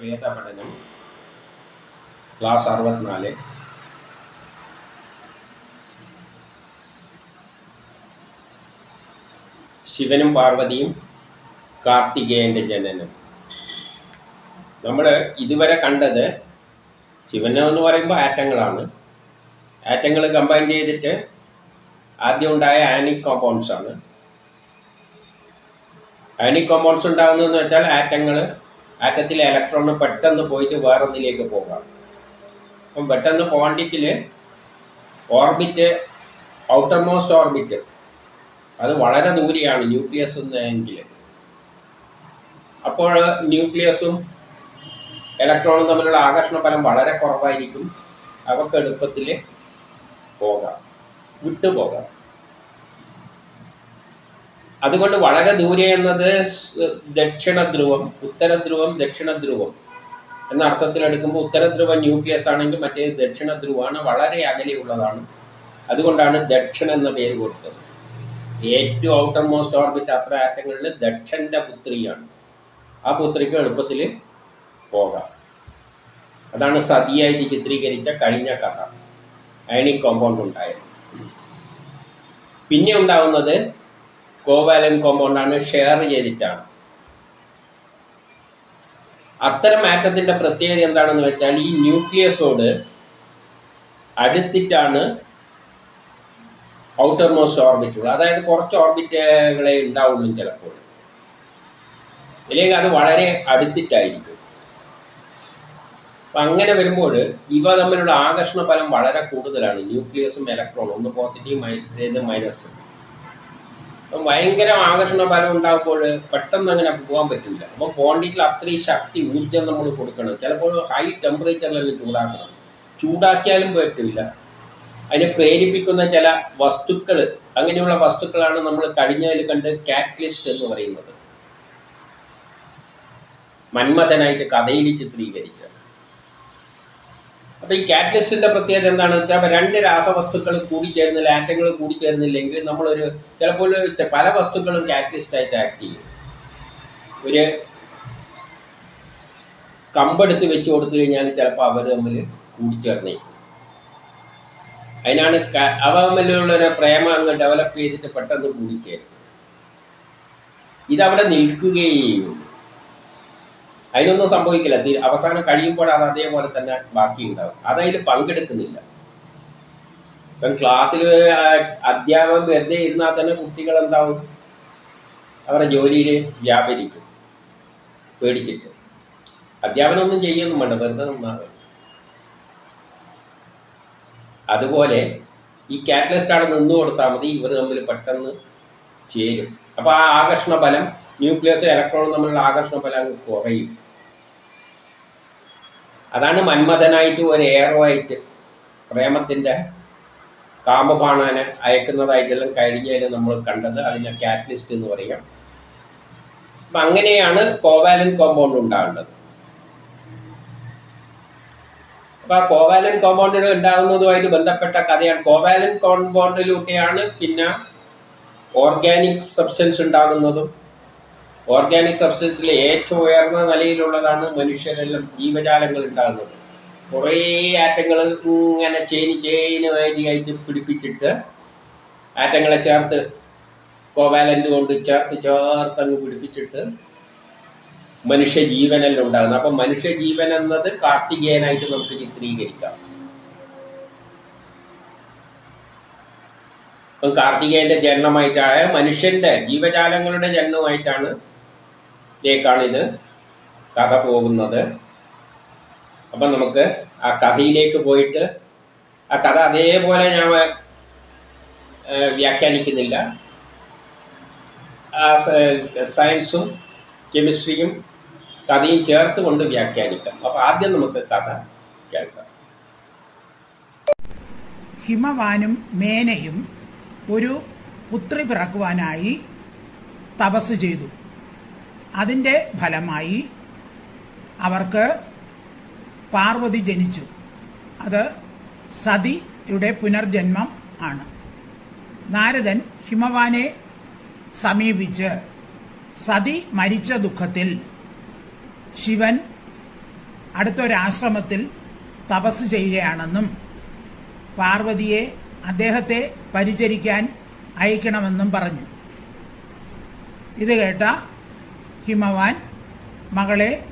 വേദപഠനം class അറുപത്തിനാല്. ശിവനും പാർവതിയും കാർത്തികേയന്റെ ജനനം. നമ്മൾ ഇതുവരെ കണ്ടത് ശിവനം എന്ന് പറയുമ്പോൾ ആറ്റങ്ങളാണ്. ആറ്റങ്ങൾ കമ്പൈൻ ചെയ്തിട്ട് ആദ്യം ഉണ്ടായ ആനിക് കോമ്പൗണ്ട്സ് ആണ്. ആനിക് കോമ്പൗണ്ട്സ് ഉണ്ടാകുന്നതെന്ന് വെച്ചാൽ ആറ്റങ്ങൾ ആറ്റത്തിലെ ഇലക്ട്രോൺ പെട്ടെന്ന് പോയിട്ട് വേറൊന്നിലേക്ക് പോകാം. അപ്പം പെട്ടെന്ന് ക്വാണ്ടിറ്റിൽ ഓർബിറ്റ് ഔട്ടർ മോസ്റ്റ് ഓർബിറ്റ് അത് വളരെ ദൂരെയാണ് ന്യൂക്ലിയസ് എങ്കിൽ അപ്പോൾ ന്യൂക്ലിയസും ഇലക്ട്രോണും തമ്മിലുള്ള ആകർഷണ ഫലം വളരെ കുറവായിരിക്കും. അവർക്ക് എളുപ്പത്തിൽ പോകാം. വിട്ടുപോകാം. അതുകൊണ്ട് വളരെ ദൂരെ എന്നത് ദക്ഷിണ ധ്രുവം ഉത്തര ധ്രുവം ദക്ഷിണ ധ്രുവം എന്ന അർത്ഥത്തിൽ എടുക്കുമ്പോൾ ഉത്തര ധ്രുവം ന്യൂക്ലിയസ് ആണെങ്കിൽ മറ്റേ ദക്ഷിണ ധ്രുവമാണ് വളരെ അകലെയുള്ളതാണ്. അതുകൊണ്ടാണ് ദക്ഷിണ എന്ന പേര് കൊടുത്തത്. ഏറ്റവും ഔട്ടർ മോസ്റ്റ് ഓർബിറ്റ് അത്ര ആറ്റങ്ങളിൽ ദക്ഷന്റെ പുത്രിയാണ്. ആ പുത്രിക്ക് എളുപ്പത്തിൽ പോകാം. അതാണ് സതിയായിട്ട് ചിത്രീകരിച്ച കഴിഞ്ഞ കഥ. അയണിക് കോമ്പൗണ്ട് ഉണ്ടായത്. പിന്നെ ഉണ്ടാവുന്നത് കോവാലൻ കോമ്പൗണ്ടാണ് ഷെയർ ചെയ്തിട്ടാണ്. അത്തരം ആറ്റത്തിന്റെ പ്രത്യേകത എന്താണെന്ന് വെച്ചാൽ ഈ ന്യൂക്ലിയസോട് അടുത്തിട്ടാണ് ഔട്ടർ മോസ്റ്റ് ഓർബിറ്റുകൾ അതായത് കുറച്ച് ഓർബിറ്റുകളെ ഉണ്ടാവുള്ളൂ ചിലപ്പോൾ. അല്ലെങ്കിൽ അത് വളരെ അടുത്തിട്ടായിരിക്കും. അപ്പം അങ്ങനെ വരുമ്പോൾ ഇവ തമ്മിലുള്ള ആകർഷണ ഫലം വളരെ കൂടുതലാണ്. ന്യൂക്ലിയസും ഇലക്ട്രോണും ഒന്ന് പോസിറ്റീവ് മൈനസ് മൈനസ് അപ്പം ഭയങ്കര ആകർഷണ ഫലം ഉണ്ടാകുമ്പോൾ പെട്ടെന്ന് അങ്ങനെ പോകാൻ പറ്റില്ല. അപ്പം പോണ്ടിറ്റിൽ അത്രയും ശക്തി ഊർജം നമ്മൾ കൊടുക്കണം. ചിലപ്പോൾ ഹൈ ടെമ്പറേച്ചറിൽ ചൂടാക്കണം. ചൂടാക്കിയാലും പറ്റില്ല. അതിനെ പ്രേരിപ്പിക്കുന്ന ചില വസ്തുക്കൾ അങ്ങനെയുള്ള വസ്തുക്കളാണ് നമ്മൾ കഴിഞ്ഞതിൽ കണ്ട് കാറ്റലിസ്റ്റ് എന്ന് പറയുന്നത്. മന്മഥനായിട്ട് കഥയിൽ ചിത്രീകരിച്ചത്. അപ്പൊ ഈ കാറ്റലിസ്റ്റിന്റെ പ്രത്യേകത വെച്ചാൽ അപ്പൊ രണ്ട് രാസവസ്തുക്കൾ കൂടിച്ചേരുന്നില്ല ആറ്റങ്ങൾ കൂടിച്ചേരുന്നില്ലെങ്കിൽ നമ്മളൊരു ചിലപ്പോൾ പല വസ്തുക്കളും കാറ്റലിസ്റ്റ് ആയിട്ട് ആക്ട് ചെയ്യും. ഒരു കമ്പെടുത്ത് വെച്ച് കൊടുത്തു കഴിഞ്ഞാൽ ചിലപ്പോൾ അവർ തമ്മിൽ കൂടിച്ചേർന്നേക്കും. അതിനാണ് അവ തമ്മിലുള്ള ഒരു പ്രേമം അങ്ങ് ഡെവലപ്പ് ചെയ്തിട്ട് പെട്ടെന്ന് കൂടിച്ചേരും. ഇതവിടെ നിൽക്കുകയേ ചെയ്യുള്ളൂ അതിനൊന്നും സംഭവിക്കില്ല. അവസാനം കഴിയുമ്പോൾ അത് അതേപോലെ തന്നെ ബാക്കി ഉണ്ടാവും അതതിൽ പങ്കെടുക്കുന്നില്ല. ഇപ്പം ക്ലാസ്സിൽ അധ്യാപകൻ വെറുതെ ഇരുന്നാൽ തന്നെ കുട്ടികൾ എന്താവും? അവരുടെ ജോലിയിൽ വ്യാപരിക്കും. പേടിച്ചിട്ട്. അധ്യാപനമൊന്നും ചെയ്യൊന്നും വേണ്ട. വെറുതെ നിന്നാൽ അതുപോലെ ഈ കാറ്റലിസ്റ്റ് അവിടെ നിന്ന് കൊടുത്താൽ മതി. ഇവർ തമ്മിൽ പെട്ടെന്ന് ചേരും. അപ്പോൾ ആ ആകർഷണ ബലം ന്യൂക്ലിയസ് ഇലക്ട്രോണും തമ്മിലുള്ള ആകർഷണ ബലം കുറയും. അതാണ് മന്മഥനായിട്ട് ഒരു ഏറോ ആയിട്ട് പ്രേമത്തിന്റെ കാമബാണാനെ അയക്കുന്നതായിട്ടെല്ലാം കഴിഞ്ഞതിൽ നമ്മൾ കണ്ടത് അതിനെ കാറ്റലിസ്റ്റ് എന്ന് പറയാം. അപ്പം അങ്ങനെയാണ് കോവാലൻ കോമ്പൗണ്ട് ഉണ്ടാകേണ്ടത് അപ്പം ആ കോവാലൻ കോമ്പൗണ്ടിൽ ഉണ്ടാകുന്നതുമായിട്ട് ബന്ധപ്പെട്ട കഥയാണ്. കോവാലൻ കോമ്പൗണ്ടിലൂടെയാണ് പിന്നെ ഓർഗാനിക് സബ്സ്റ്റൻസ് ഉണ്ടാകുന്നതും ഓർഗാനിക് സബ്സ്റ്റൻസിലെ ഏറ്റവും ഉയർന്ന നിലയിലുള്ളതാണ് മനുഷ്യരെല്ലാം ജീവജാലങ്ങൾ ഉണ്ടാകുന്നത്. കുറേ ആറ്റങ്ങൾ ഇങ്ങനെ ചേനി ചെയിന് ആയിട്ട് പിടിപ്പിച്ചിട്ട് ആറ്റങ്ങളെ ചേർത്ത് കോവാലന്റ് കൊണ്ട് ചേർത്ത് ചേർത്ത് അങ്ങ് പിടിപ്പിച്ചിട്ട് മനുഷ്യ ജീവനെല്ലാം ഉണ്ടാകുന്നത്. അപ്പം മനുഷ്യ ജീവൻ എന്നത് കാർത്തികേയനായിട്ട് നമുക്ക് ചിത്രീകരിക്കാം. അപ്പം ജന്മമായിട്ടാണ് മനുഷ്യന്റെ ജീവജാലങ്ങളുടെ ജന്മമായിട്ടാണ് ലേക്കാണ് ഇത് കഥ പോകുന്നത്. അപ്പം നമുക്ക് ആ കഥയിലേക്ക് പോയിട്ട് ആ കഥ അതേപോലെ ഞാൻ വ്യാഖ്യാനിക്കുന്നില്ല. ആ സയൻസും കെമിസ്ട്രിയും കഥയും ചേർത്ത് കൊണ്ട് വ്യാഖ്യാനിക്കാം. അപ്പോൾ ആദ്യം നമുക്ക് കഥ കേൾക്കാം. ഹിമവാനും മേനയും ഒരു പുത്രി പിറക്കുവാനായി തപസ് ചെയ്തു. അതിന്റെ ഫലമായി അവർക്ക് പാർവതി ജനിച്ചു. അത് സതിയുടെ പുനർജന്മം ആണ്. നാരദൻ ഹിമവാനെ സമീപിച്ച് സതി മരിച്ച ദുഃഖത്തിൽ ശിവൻ അടുത്തൊരാശ്രമത്തിൽ തപസ് ചെയ്യുകയാണെന്നും പാർവതിയെ അദ്ദേഹത്തെ പരിചരിക്കാൻ അയക്കണമെന്നും പറഞ്ഞു. ഇത് കേട്ട ഹിമവാൻ മകളെ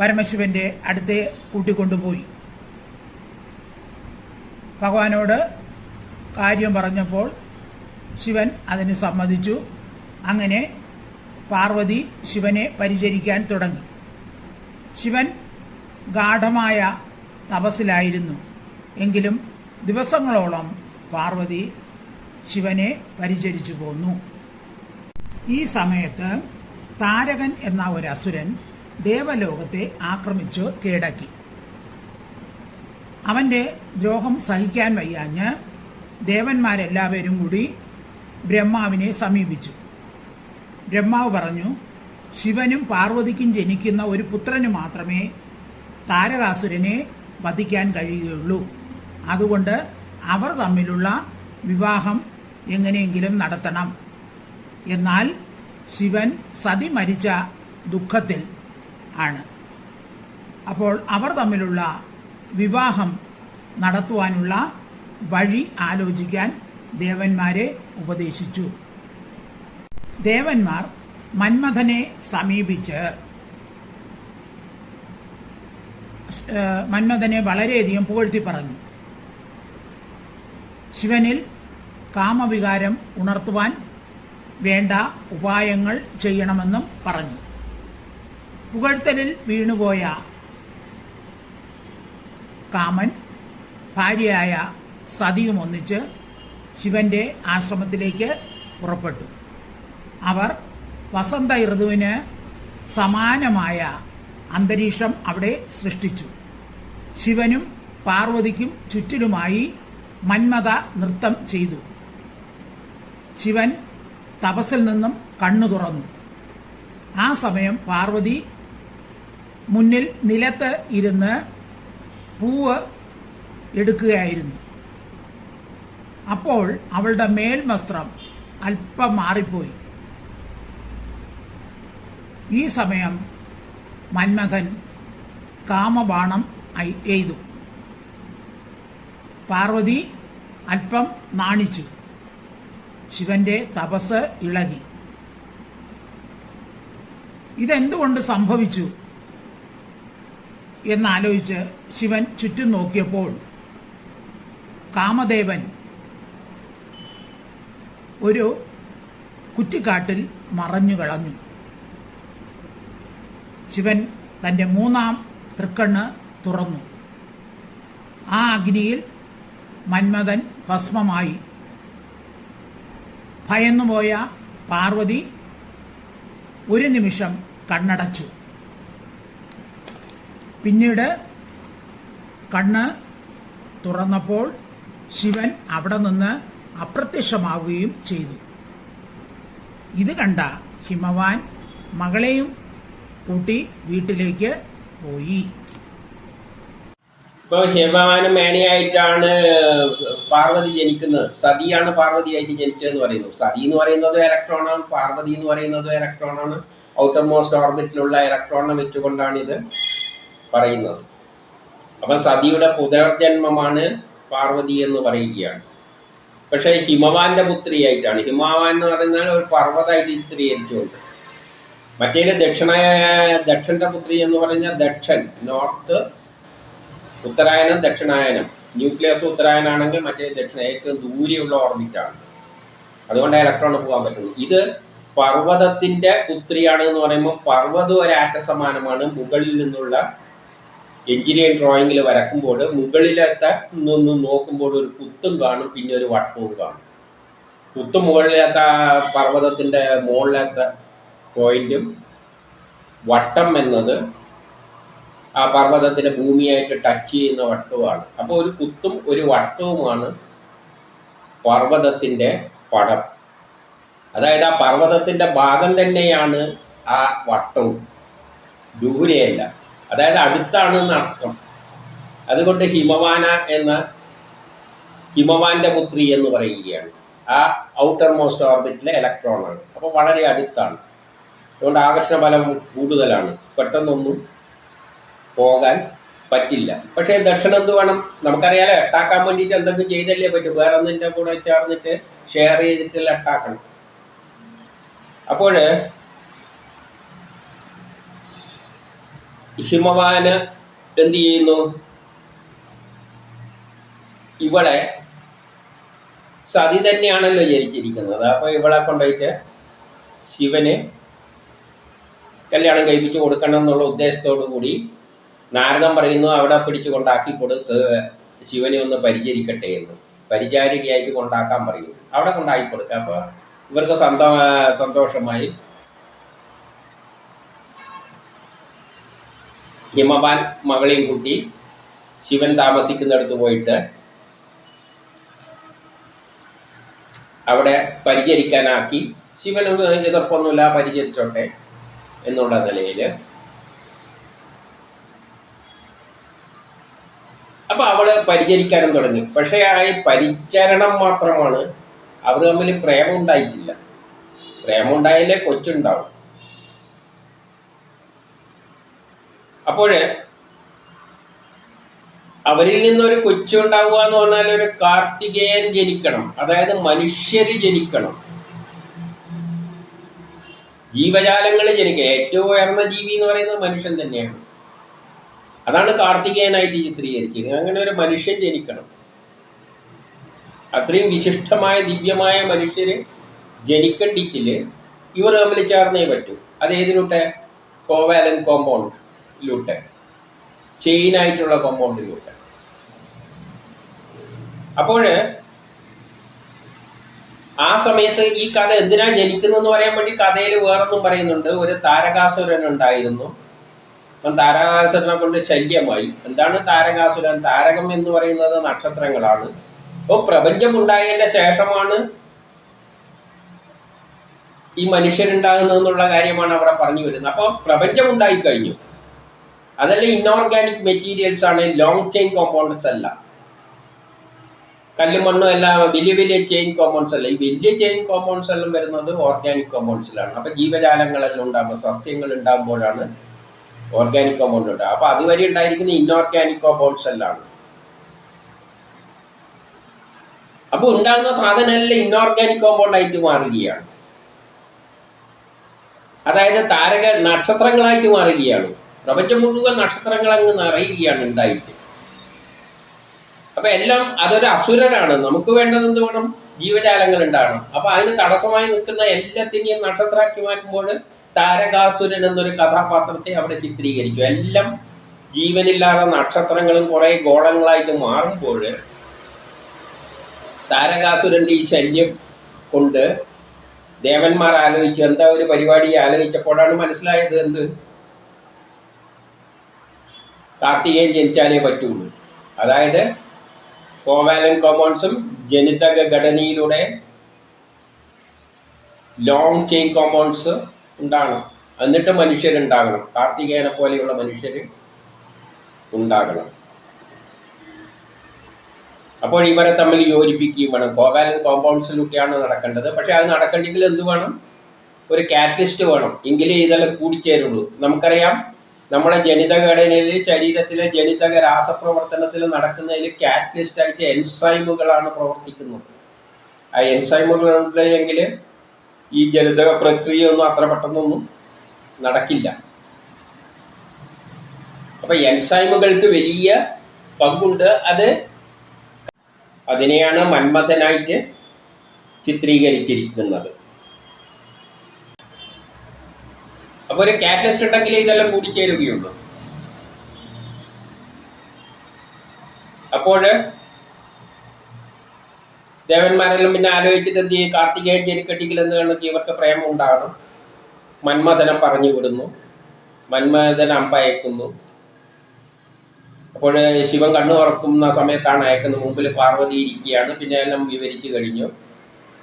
പരമശിവന്റെ അടുത്ത് കൂട്ടിക്കൊണ്ടുപോയി. ഭഗവാനോട് കാര്യം പറഞ്ഞപ്പോൾ ശിവൻ അതിന് സമ്മതിച്ചു. അങ്ങനെ പാർവതി ശിവനെ പരിചരിക്കാൻ തുടങ്ങി. ശിവൻ ഗാഠമായ തപസ്സിലായിരുന്നു. എങ്കിലും ദിവസങ്ങളോളം പാർവതി ശിവനെ പരിചരിച്ചു പോന്നു. ഈ സമയത്ത് താരകൻ എന്ന ഒരു അസുരൻ ദേവലോകത്തെ ആക്രമിച്ചു കീഴടക്കി. അവന്റെ ദ്രോഹം സഹിക്കാൻ വയ്യാഞ്ഞ് ദേവന്മാരെല്ലാവരും കൂടി ബ്രഹ്മാവിനെ സമീപിച്ചു. ബ്രഹ്മാവ് പറഞ്ഞു ശിവനും പാർവതിക്കും ജനിക്കുന്ന ഒരു പുത്രന് മാത്രമേ താരകാസുരനെ വധിക്കാൻ കഴിയുകയുള്ളൂ. അതുകൊണ്ട് അവർ തമ്മിലുള്ള വിവാഹം എങ്ങനെയെങ്കിലും നടത്തണം. എന്നാൽ ശിവൻ സതി മരിച്ച ദുഃഖത്തിൽ ആണ്. അപ്പോൾ അവർ തമ്മിലുള്ള വിവാഹം നടത്തുവാനുള്ള വഴി ആലോചിക്കാൻ ദേവന്മാരെ ഉപദേശിച്ചു. ദേവന്മാർ മന്മഥനെ സമീപിച്ച് മന്മഥനെ വളരെയധികം പുകഴ്ത്തി പറഞ്ഞു. ശിവനിൽ കാമവികാരം ഉണർത്തുവാൻ വേണ്ട ഉപായങ്ങൾ ചെയ്യണമെന്നും പറഞ്ഞു. പുകഴ്ത്തലിൽ വീണുപോയ കാമൻ ഭാര്യയായ സതിയും ഒന്നിച്ച് ശിവന്റെ ആശ്രമത്തിലേക്ക് പുറപ്പെട്ടു. അവർ വസന്ത ഋതുവിന് സമാനമായ അന്തരീക്ഷം അവിടെ സൃഷ്ടിച്ചു. ശിവനും പാർവതിക്കും ചുറ്റിലുമായി മന്മത നൃത്തം ചെയ്തു. ശിവൻ തപസ്സിൽ നിന്നും കണ്ണു തുറന്നു. ആ സമയം പാർവതി മുന്നിൽ നിലത്ത് ഇരുന്ന് പൂവ് എടുക്കുകയായിരുന്നു. അപ്പോൾ അവളുടെ മേൽവസ്ത്രം അല്പം മാറിപ്പോയി. ഈ സമയം മന്മഥൻ കാമബാണം എയ്തു. പാർവതി അല്പം നാണിച്ചു. ശിവന്റെ തപസ് ഇളകി. ഇതെന്തുകൊണ്ട് സംഭവിച്ചു? എന്നാലോചിച്ച് ശിവൻ ചുറ്റും നോക്കിയപ്പോൾ കാമദേവൻ ഒരു കുറ്റിക്കാട്ടിൽ മറഞ്ഞു കളഞ്ഞു ശിവൻ തന്റെ മൂന്നാം തൃക്കണ്ണ് തുറന്നു. ആ അഗ്നിയിൽ മന്മഥൻ ഭസ്മമായി. ഭയന്നുപോയ പാർവതി ഒരു നിമിഷം കണ്ണടച്ചു. പിന്നീട് കണ്ണ് തുറന്നപ്പോൾ ശിവൻ അവിടെ നിന്ന് അപ്രത്യക്ഷമാവുകയും ചെയ്തു. ഇത് കണ്ട ഹിമവാൻ മകളെയും കൂട്ടി വീട്ടിലേക്ക് പോയി. ഇപ്പൊ ഹിമവാനും മേനയായിട്ടാണ് പാർവതി ജനിക്കുന്നത്. സതിയാണ് പാർവതിയായിട്ട് ജനിച്ചതെന്ന് പറയുന്നു. സതി എന്ന് പറയുന്നത് ഇലക്ട്രോൺ ആണ്. പാർവതി എന്ന് പറയുന്നത് ഇലക്ട്രോണാണ് ഔട്ടർ മോസ്റ്റ് ഓർബിറ്റിലുള്ള ഇലക്ട്രോണിനെ വെച്ചുകൊണ്ടാണ് ഇത് പറയുന്നത്. അപ്പം സതിയുടെ പുനർജന്മമാണ് പാർവതി എന്ന് പറയുകയാണ്. പക്ഷേ ഹിമവാന്റെ പുത്രിയായിട്ടാണ്. ഹിമവാൻ എന്ന് പറയുന്നത് ഒരു പർവതമായിട്ട് ചിത്രീകരിച്ചുകൊണ്ട്. മറ്റേത് ദക്ഷിണ ദക്ഷന്റെ പുത്രി എന്ന് പറഞ്ഞാൽ ദക്ഷൻ നോർത്ത് ഉത്തരായനം ദക്ഷിണായനം. ന്യൂക്ലിയസ് ഉത്തരായനാണെങ്കിൽ മറ്റേ ദക്ഷിണ ഏറ്റവും ദൂരെയുള്ള ഓർബിറ്റാണ് അതുകൊണ്ട് ഇലക്ട്രോൺ പോകാൻ പറ്റുള്ളൂ. ഇത് പർവതത്തിന്റെ പുത്രിയാണ് എന്ന് പറയുമ്പോൾ പർവതം ഒരു ആറ്റ സമാനമാണ് മുകളിൽ നിന്നുള്ള എഞ്ചിനീയറിംഗ് ഡ്രോയിങ്ങിൽ വരക്കുമ്പോൾ മുകളിലത്തെ നിന്ന് നോക്കുമ്പോൾ ഒരു കുത്തും കാണും പിന്നെ ഒരു വട്ടവും കാണും. കുത്തും മുകളിലത്തെ പർവതത്തിന്റെ മുകളിലത്തെ പോയിന്റും വട്ടം എന്നത് ആ പർവതത്തിന്റെ ഭൂമിയായിട്ട് ടച്ച് ചെയ്യുന്ന വട്ടവുമാണ് അപ്പോൾ ഒരു കുത്തും ഒരു വട്ടവുമാണ് പർവതത്തിന്റെ പടം. അതായത് ആ പർവതത്തിന്റെ ഭാഗം തന്നെയാണ് ആ വട്ടവും ദൂരെയല്ല. അതായത് അടുത്താണ് അർത്ഥം അതുകൊണ്ട് ഹിമവാന എന്ന ഹിമവാന്റെ പുത്രി എന്ന് പറയുകയാണ്. ആ ഔട്ടർ മോസ്റ്റ് ഓർബിറ്റിലെ ഇലക്ട്രോണാണ് അപ്പോൾ വളരെ അടുത്താണ്. അതുകൊണ്ട് ആകർഷണ ബലം കൂടുതലാണ്. പെട്ടെന്നൊന്നും പോകാൻ പറ്റില്ല. പക്ഷേ ദക്ഷിണ എന്ത് വേണം? നമുക്കറിയാലോ എട്ടാക്കാൻ വേണ്ടിയിട്ട് എന്തെങ്കിലും ചെയ്തല്ലേ പറ്റും. വേറെ ഒന്നിന്റെ കൂടെ ചേർന്നിട്ട് ഷെയർ ചെയ്തിട്ടുള്ള എട്ടാക്കണം. അപ്പോൾ ഹിമവാന് എന്ത് ചെയ്യുന്നു? ഇവളെ സതി തന്നെയാണല്ലോ ജനിച്ചിരിക്കുന്നത്. അപ്പോൾ ഇവളെ കൊണ്ടുപോയിട്ട് ശിവന് കല്യാണം കഴിപ്പിച്ച് കൊടുക്കണം എന്നുള്ള ഉദ്ദേശത്തോടു കൂടി നാരദൻ പറയുന്നു അവിടെ പിടിച്ചു കൊണ്ടാക്കി കൊടു ശിവനെ ഒന്ന് പരിചരിക്കട്ടെ എന്ന്. പരിചാരികയായിട്ട് കൊണ്ടാക്കാൻ പറയും അവിടെ കൊണ്ടാക്കി കൊടുക്കുക ഇവർക്ക് സന്ത സന്തോഷമായി. ഹിമവാൻ മകളെയും കൂട്ടി ശിവൻ താമസിക്കുന്നിടത്ത് പോയിട്ട് അവിടെ പരിചരിക്കാനാക്കി. ശിവന് എതിർപ്പൊന്നുമില്ല പരിചരിച്ചോട്ടെ എന്നുള്ള നിലയിൽ അപ്പൊ അവൾ പരിചരിക്കാനും തുടങ്ങി. പക്ഷേ ആ പരിചരണം മാത്രമാണ് അവർ തമ്മിൽ പ്രേമം ഉണ്ടായിട്ടില്ല. പ്രേമം ഉണ്ടായാലേ കൊച്ചുണ്ടാവും. അപ്പോഴ് അവരിൽ നിന്നൊരു കൊച്ചുണ്ടാവുക എന്ന് പറഞ്ഞാൽ ഒരു കാർത്തികേയൻ ജനിക്കണം. അതായത് മനുഷ്യര് ജനിക്കണം. ജീവജാലങ്ങൾ ജനിക്കുക ഏറ്റവും ഉയർന്ന ജീവി എന്ന് പറയുന്നത് മനുഷ്യൻ തന്നെയാണ്. അതാണ് കാർത്തികേയനായിട്ട് ചിത്രീകരിച്ചത് അങ്ങനെ ഒരു മനുഷ്യൻ ജനിക്കണം. അത്രയും വിശിഷ്ടമായ ദിവ്യമായ മനുഷ്യര് ജനിക്കണ്ടിക്കിൽ ഇവർ തമ്മിൽ ചേർന്നേ പറ്റൂ. അത് ഏതിലൂട്ടെ കോവാലൻ കോമ്പൗണ്ടിലൂട്ടെ. ചെയിനായിട്ടുള്ള കോമ്പൗണ്ടിലൂട്ടെ. അപ്പോൾ ആ സമയത്ത് ഈ കഥ എന്തിനാ ജനിക്കുന്നതെന്ന് പറയാൻ വേണ്ടി കഥയിൽ വേറൊന്നും പറയുന്നുണ്ട്. ഒരു താരകാസുരൻ ഉണ്ടായിരുന്നു. താരകാസുരനെ കൊണ്ട് ശല്യമായി. എന്താണ് താരകാസുരൻ? താരകം എന്ന് പറയുന്നത് നക്ഷത്രങ്ങളാണ്. അപ്പോൾ പ്രപഞ്ചം ഉണ്ടായതിന്റെ ശേഷമാണ് ഈ മനുഷ്യരുണ്ടാകുന്നതെന്നുള്ള കാര്യമാണ് അവിടെ പറഞ്ഞു വരുന്നത്. അപ്പോൾ പ്രപഞ്ചം ഉണ്ടായി കഴിഞ്ഞു അതല്ല ഇൻഓർഗാനിക് മെറ്റീരിയൽസ് ആണ് ലോങ് ചെയിൻ കോമ്പൗണ്ട്സ് അല്ല. കല്ലും മണ്ണും എല്ലാം വലിയ വലിയ ചെയിൻ കോമ്പൗണ്ട്സ് അല്ല. ഈ വലിയ ചെയിൻ കോമ്പൗണ്ട്സ് എല്ലാം വരുന്നത് ഓർഗാനിക് കോമ്പൗണ്ട്സിലാണ് അപ്പോൾ ജീവജാലങ്ങളെല്ലാം ഉണ്ടാകുമ്പോൾ സസ്യങ്ങൾ ഉണ്ടാകുമ്പോഴാണ് ഓർഗാനിക് കോമ്പൗണ്ട് ഉണ്ട്. അപ്പൊ അതുവരെ ഉണ്ടായിരിക്കുന്ന ഇൻഓർഗാനിക് കോമ്പൗണ്ട്സ് എല്ലാം. അപ്പൊ ഉണ്ടാകുന്ന സാധനമെല്ലാം ഇൻഓർഗാനിക് കോമ്പൗണ്ട് ആയിട്ട് മാറുകയാണ്. അതായത് താരക നക്ഷത്രങ്ങളായിട്ട് മാറുകയാണ്. പ്രപഞ്ചം മുഴുവൻ നക്ഷത്രങ്ങൾ അങ്ങ് നിറയുകയാണ് ഉണ്ടായിട്ട്. അപ്പൊ എല്ലാം അതൊരു അസുരനാണ് നമുക്ക് വേണ്ടത് എന്ത് വേണം? ജീവജാലങ്ങൾ ഉണ്ടാകണം. അപ്പൊ അതിന് തടസ്സമായി നിൽക്കുന്ന എല്ലാത്തിനെയും നക്ഷത്രമാക്കി മാറ്റുമ്പോൾ താരകാസുരൻ എന്നൊരു കഥാപാത്രത്തെ അവിടെ ചിത്രീകരിച്ചു. എല്ലാം ജീവനില്ലാത്ത നക്ഷത്രങ്ങളും കുറേ ഗോളങ്ങളായിട്ട് മാറുമ്പോൾ താരകാസുരന്റെ ഈ ശല്യം കൊണ്ട് ദേവന്മാർ ആലോചിച്ചു എന്താ ഒരു പരിപാടി ആലോചിച്ചപ്പോഴാണ് മനസ്സിലായത് എന്ത്? കാർത്തികേയൻ ജനിച്ചാലേ പറ്റുള്ളൂ. അതായത് കോവാലൻ കോമ്പൗണ്ട്സും ജനിതക ഘടനയിലൂടെ ലോങ് ചെയിൻ കോമ്പൗണ്ട്സ് ഉണ്ടാകണം. എന്നിട്ട് മനുഷ്യരുണ്ടാകണം. കാർത്തികേയനെ പോലെയുള്ള മനുഷ്യർ ഉണ്ടാകണം. അപ്പോൾ ഇവരെ തമ്മിൽ യോജിപ്പിക്കുകയും വേണം. കോവാലൻ കോമ്പൗണ്ട്സിലൊക്കെയാണ് നടക്കേണ്ടത്. പക്ഷെ അത് നടക്കണമെങ്കിൽ എന്ത് വേണം? ഒരു കാറ്റലിസ്റ്റ് വേണം. എങ്കിലേ ഇതെല്ലാം കൂടിച്ചേരുള്ളൂ. നമുക്കറിയാം നമ്മുടെ ജനിതഘടനയിൽ ശരീരത്തിലെ ജനിതക രാസപ്രവർത്തനത്തിൽ നടക്കുന്നതിൽ കാറ്റലിസ്റ്റ് ആയിട്ട് എൻസൈമുകളാണ് പ്രവർത്തിക്കുന്നത്. ആ എൻസൈമുകൾ ഉണ്ടെങ്കിൽ ഈ ജനിതക പ്രക്രിയ ഒന്നും അത്ര പെട്ടെന്നൊന്നും നടക്കില്ല. അപ്പൊ എൻസൈമുകൾക്ക് വലിയ പങ്കുണ്ട്. അത് അതിനെയാണ് മന്മഥനായിട്ട് ചിത്രീകരിച്ചിരിക്കുന്നത്. അപ്പൊ ഒരു കാറ്റലിസ്റ്റ് ഉണ്ടെങ്കിൽ ഇതെല്ലാം കൂടിച്ചേരുകയുള്ളൂ. അപ്പോൾ ദേവന്മാരെല്ലാം പിന്നെ ആലോചിച്ചിട്ട് എന്ത് ചെയ്യും? കാർത്തികേയൻ ജനിക്കട്ടിയിൽ എന്ന് കണ്ടെത്തി ഇവർക്ക് പ്രേമം ഉണ്ടാകണം മന്മഥനം പറഞ്ഞു വിടുന്നു. മന്മഥൻ അമ്പയക്കുന്നു അപ്പോൾ ശിവൻ കണ്ണു തുറക്കുന്ന സമയത്താണ് അയക്കുന്നത്. മുമ്പിൽ പാർവതി ഇരിക്കുകയാണ്. പിന്നെ എല്ലാം വിവരിച്ചു കഴിഞ്ഞു.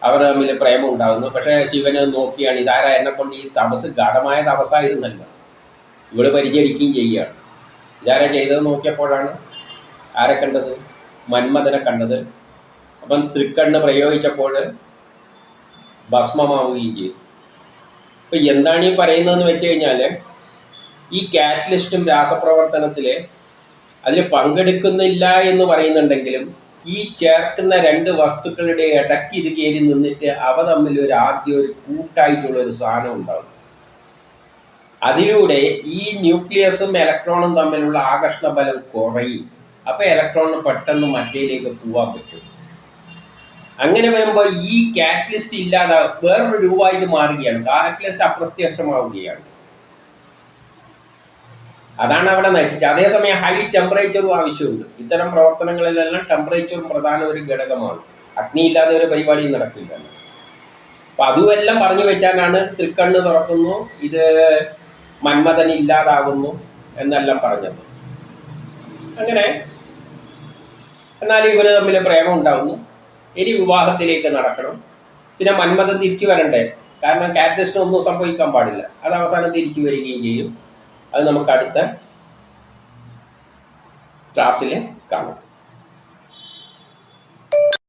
അവർ തമ്മിൽ പ്രേമം ഉണ്ടാകുന്നു പക്ഷേ ശിവന് നോക്കിയാണ്. ഇതാരാ എന്നെ കൊണ്ട് ഈ തപസ് ഗാഠമായ തപസ്സായിരുന്നല്ല ഇവിടെ പരിചരിക്കുകയും ചെയ്യുകയാണ്. ഇതാരാ ചെയ്തത് നോക്കിയപ്പോഴാണ് ആരെ കണ്ടത്? മന്മഥനെ കണ്ടത് അപ്പം തൃക്കണ്ണ് പ്രയോഗിച്ചപ്പോൾ ഭസ്മമാവുകയും ചെയ്തു. ഇപ്പം എന്താണ് ഈ പറയുന്നതെന്ന് വെച്ച് കഴിഞ്ഞാൽ ഈ കാറ്റലിസ്റ്റും രാസപ്രവർത്തനത്തിൽ അതിൽ പങ്കെടുക്കുന്നില്ല എന്ന് പറയുന്നുണ്ടെങ്കിലും ഈ ചേർക്കുന്ന രണ്ട് വസ്തുക്കളുടെ ഇടയ്ക്ക് ഇത് കയറി നിന്നിട്ട് അവ തമ്മിൽ ഒരു ആദ്യം ഒരു കൂട്ടായിട്ടുള്ള ഒരു സാധനം ഉണ്ടാകും. അതിലൂടെ ഈ ന്യൂക്ലിയസും ഇലക്ട്രോണും തമ്മിലുള്ള ആകർഷണ ബലം കുറയും. അപ്പോൾ ഇലക്ട്രോണിന് പെട്ടെന്ന് മറ്റേലേക്ക് പോവാൻ പറ്റും. അങ്ങനെ വരുമ്പോൾ ഈ കാറ്റലിസ്റ്റ് ഇല്ലാതെ വേറൊരു രൂപമായിട്ട് മാറുകയാണ്. കാറ്റലിസ്റ്റ് അപ്രത്യക്ഷമാവുകയാണ്. അതാണ് അവിടെ നശിച്ചത്. അതേസമയം ഹൈ ടെമ്പറേച്ചറും ആവശ്യമുണ്ട്. ഇത്തരം പ്രവർത്തനങ്ങളിലെല്ലാം ടെമ്പറേച്ചറും പ്രധാന ഒരു ഘടകമാണ്. അഗ്നി ഇല്ലാതെ ഒരു പരിപാടിയും നടക്കില്ല. അപ്പൊ അതുമെല്ലാം പറഞ്ഞു വെച്ചാലാണ് തൃക്കണ്ണ് തുറക്കുന്നു ഇത് മന്മഥൻ ഇല്ലാതാകുന്നു എന്നെല്ലാം പറഞ്ഞത്. അങ്ങനെ എന്നാൽ ഇവർ തമ്മിൽ പ്രേമം ഉണ്ടാവുന്നു. ഇനി വിവാഹത്തിലേക്ക് നടക്കണം. പിന്നെ മന്മഥൻ തിരിച്ചു വരണ്ടേ? കാരണം കാറ്റസ്റ്റ് ഒന്നും സംഭവിക്കാൻ പാടില്ല. അത് അവസാനം തിരിച്ചു വരികയും ചെയ്യും. അത് നമുക്ക് അടുത്ത ക്ലാസ്സിൽ കാണാം.